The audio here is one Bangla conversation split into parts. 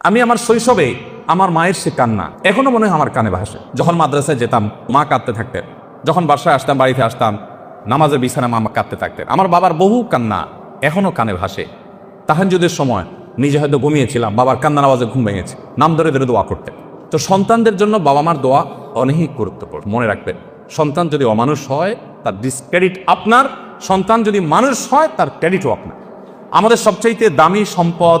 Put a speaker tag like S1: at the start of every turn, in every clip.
S1: আমি আমার শৈশবে আমার মায়ের সে কান্না, এখনও মনে হয় আমার কানে ভাসে। যখন মাদ্রাসায় যেতাম, মা কাঁদতে থাকতেন। যখন বাসায় আসতাম, বাড়িতে আসতাম, নামাজের বিছানা মা কাঁদতে থাকতেন। আমার বাবার বহু কান্না, এখনও কানে ভাসে। তাহাজুদের সময় নিজে হয়তো ঘুমিয়েছিলাম, বাবার কান্নার আওয়াজে ঘুম ভেঙেছে, নাম ধরে ধরে দোয়া করতেন। তো সন্তানদের জন্য বাবা মার দোয়া অনেক গুরুত্বপূর্ণ। মনে রাখবেন, সন্তান যদি অমানুষ হয়, তার ডিসক্রেডিট আপনার। সন্তান যদি মানুষ হয়, তার ক্রেডিটও আপনার। আমাদের সবচাইতে দামি সম্পদ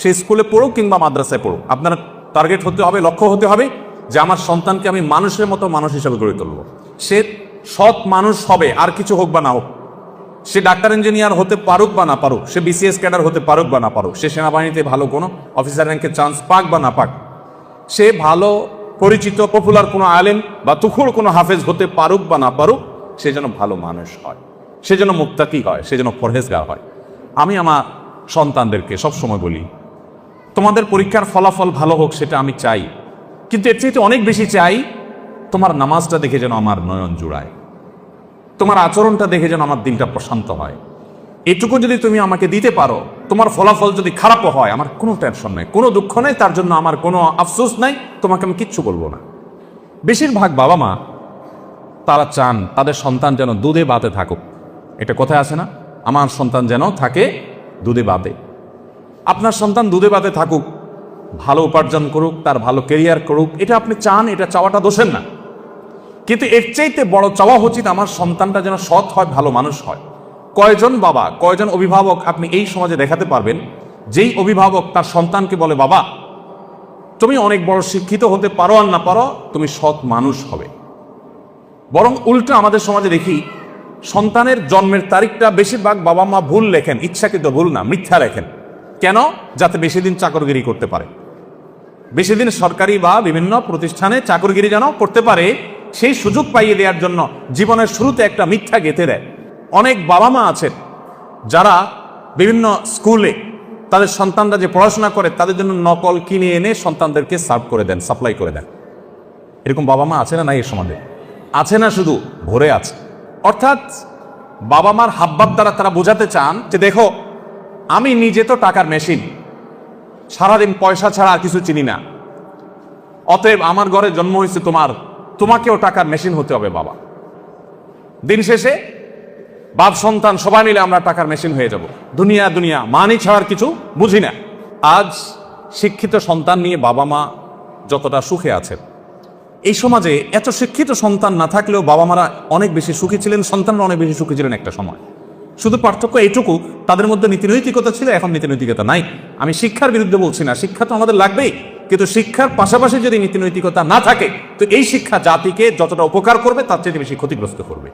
S1: সে স্কুলে পড়ুক কিংবা মাদ্রাসায় পড়ুক, আপনার টার্গেট হতে হবে, লক্ষ্য হতে হবে যে আমার সন্তানকে আমি মানুষের মতো মানুষ হিসাবে গড়ে তুলব। সে সৎ মানুষ হবে, আর কিছু হোক বা না হোক। সে ডাক্তার ইঞ্জিনিয়ার হতে পারুক বা না পারুক, সে বিসিএস ক্যাডার হতে পারুক বা না পারুক, সে সেনাবাহিনীতে ভালো কোনো অফিসার র্যাঙ্কে চান্স পাক বা না পাক। সে ভালো, পরিচিত পপুলার কোনো আলেম বা তুখুর কোনো হাফেজ হতে পারুক বা না পারুক, সে যেন ভালো মানুষ হয়, সে যেন মুক্তাকি হয়, সে যেন পরহেজগার হয়। আমি আমার সন্তানদেরকে সবসময় বলি তোমাদের পরীক্ষার ফলাফল ভালো হোক, সেটা আমি চাই। কিন্তু এর চাইতে অনেক বেশি চাই, তোমার নামাজটা দেখে যেন আমার নয়ন জুড়ায়। তোমার আচরণটা দেখে যেন আমার দিনটা প্রশান্ত হয়। এটুকু যদি তুমি আমাকে দিতে পারো, তোমার ফলাফল যদি খারাপও হয়, আমার কোনো টেনশন নেই, কোনো দুঃখ নেই, তার জন্য আমার কোনো আফসোস নাই, তোমাকে আমি কিচ্ছু বলব না। বেশিরভাগ বাবা মা, তারা চান তাদের সন্তান যেন দুধে বাতে থাকুক। এটা কোথায় আছে না? আমার সন্তান যেন থাকে দুধে বাতে। আপনার সন্তান দুধে বাদে থাকুক, ভালো উপার্জন করুক, তার ভালো কেরিয়ার করুক, এটা আপনি চান, এটা চাওয়াটা দোষের না। কিন্তু এর চাইতে বড় চাওয়া উচিত আমার সন্তানটা যেন সৎ হয়, ভালো মানুষ হয়। কয়জন বাবা, কয়জন অভিভাবক আপনি এই সমাজে দেখাতে পারবেন, যেই অভিভাবক তার সন্তানকে বলে, বাবা, তুমি অনেক বড় শিক্ষিত হতে পারো আর না পারো, তুমি সৎ মানুষ হবে। বরং উল্টো আমাদের সমাজে দেখি, সন্তানের জন্মের তারিখটা বেশিরভাগ বাবা মা ভুল লেখেন, ইচ্ছাকৃত ভুল না, মিথ্যা লেখেন। কেন? যাতে বেশি দিন চাকরগিরি করতে পারে। বেশি দিন সরকারি বা বিভিন্ন প্রতিষ্ঠানে চাকরগিরি যেন করতে পারে, সেই সুযোগ পাইয়ে দেওয়ার জন্য জীবনের শুরুতে একটা মিথ্যা গেঁথে দেয়। অনেক বাবা মা আছেন, যারা বিভিন্ন স্কুলে তাদের সন্তানরা যে পড়াশোনা করে, তাদের জন্য নকল কিনে এনে সন্তানদেরকে সার্ভ করে দেন, সাপ্লাই করে দেন। এরকম বাবা মা আছে না নাই এর সমাজে? আছে না শুধু, ভরে আছে। অর্থাৎ বাবা মার হাবভাব দ্বারা তারা বোঝাতে চান যে, দেখো আমি নিজে তো টাকার মেশিন। সারাদিন পয়সা ছাড়া আর কিছু চিনি না। অতএব আমার ঘরে জন্ম হয়েছে তোমার। তোমাকেও টাকার মেশিন হতে হবে, বাবা। দিন শেষে বাপ সন্তান সবাই মিলে আমরা টাকার মেশিন হয়ে যাব। দুনিয়া দুনিয়া, মানি ছাড়ার কিছু বুঝি না। আজ শিক্ষিত সন্তান নিয়ে বাবা মা যতটা সুখে আছেন। এই সমাজে এত শিক্ষিত সন্তান না থাকলেও বাবা মারা অনেক বেশি সুখী ছিলেন, সন্তানরা অনেক বেশি সুখী ছিলেন একটা সময়। শুধু পার্থক্য এইটুকু, তাদের মধ্যে নীতিনৈতিকতা ছিল, এখন নীতিনৈতিকতা নাই। আমি শিক্ষার বিরুদ্ধে বলছি না, শিক্ষা তো আমাদের লাগবেই। কিন্তু শিক্ষার পাশাপাশি যদি নীতিনৈতিকতা না থাকে, তো এই শিক্ষা জাতিকে যতটা উপকার করবে, তার চেয়ে বেশি ক্ষতিগ্রস্ত করবে।